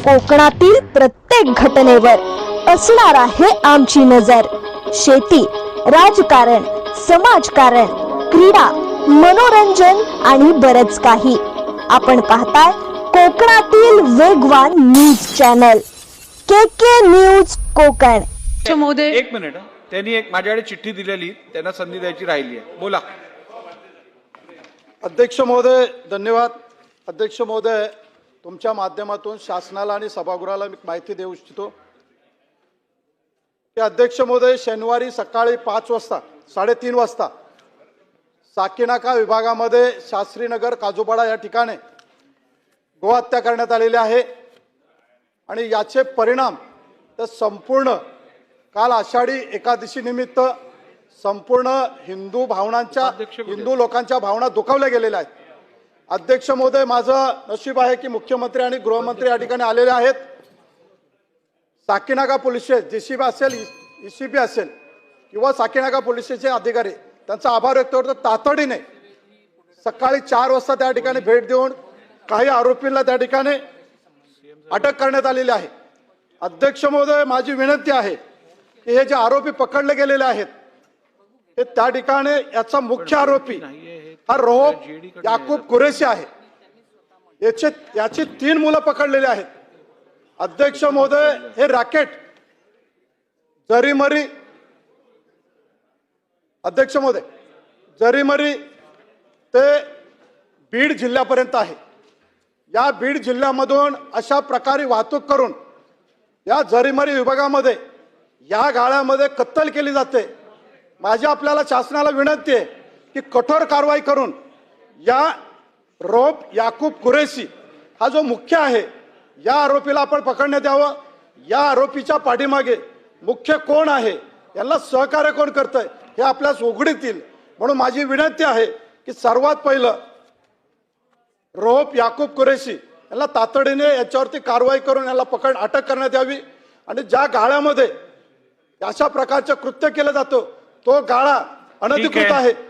कोकणातील प्रत्येक घटनेवर असणार आहे आमची नजर. शेती राजकारण समाजकारण क्रीडा मनोरंजन आणि बरच काही. आपण पाहताय कोकणातील वेगवान news channel. K K news Konkan. एक मिनिट हं. त्यांनी एक माझ्याकडे चिठ्ठी दिलेली त्यांना संधी द्यायची राहिली आहे. बोला. अध्यक्ष महोदय धन्यवाद. अध्यक्ष महोदय तुमच्या माध्यमातून शासनाला आणि सभागृहाला मी माहिती देऊ इच्छितो. की अध्यक्ष महोदय शनिवारी सकाळी पाच वाजता साडेतीन वाजता साकीनाका विभागामध्ये शास्त्रीनगर काजूपाडा या ठिकाणी गोहत्या करण्यात आलेली आहे. आणि याचे परिणाम तर संपूर्ण काल आषाढी एकादशी निमित्त संपूर्ण हिंदू भावनांच्या? हिंदू लोकांच्या भावना दुखावल्या गेलेल्या आहेत. अध्यक्ष महोदय माझं नशीब आहे की मुख्यमंत्री आणि गृहमंत्री या ठिकाणी आलेले आहेत. साकीनागा पोलीस जेसीबी असेल ईसीबी असेल किंवा साकीनागा पोलीस स्टेशनचे अधिकारी त्यांचा आभार व्यक्त करतो. तातडीने सकाळी चार वाजता त्या ठिकाणी भेट देऊन काही आरोपींना त्या ठिकाणी अटक करण्यात आलेली आहे. अध्यक्ष महोदय माझी विनंती आहे की हे जे आरोपी पकडले गेलेले आहेत हे त्या ठिकाणी याचा मुख्य आरोपी हा रोहब याकूब कुरेशी आहे. याचे याची तीन मुलं पकडलेली आहेत. अध्यक्ष महोदय हे रॅकेट जरीमरी अध्यक्ष महोदय जरीमरी ते बीड जिल्ह्यापर्यंत आहे. या बीड जिल्ह्यामधून अशा प्रकारे वाहतूक करून या जरीमरी विभागामध्ये या गाळ्यामध्ये कत्तल केली जाते. माझी आपल्याला शासनाला विनंती आहे की कठोर कारवाई करून या रोप याकूब कुरेशी हा जो मुख्य आहे या आरोपीला आपण पकडण्यात यावं. या आरोपीच्या पाठीमागे मुख्य कोण आहे यांना सहकार्य कोण करतंय हे आपल्यास उघडीत येईल म्हणून माझी विनंती आहे की सर्वात पहिलं रोहप याकूब कुरेशी यांना तातडीने याच्यावरती कारवाई करून याला पकड अटक करण्यात यावी. आणि ज्या गाळ्यामध्ये अशा प्रकारचं कृत्य केलं जातं तो गाळा अनधिकृत आहे.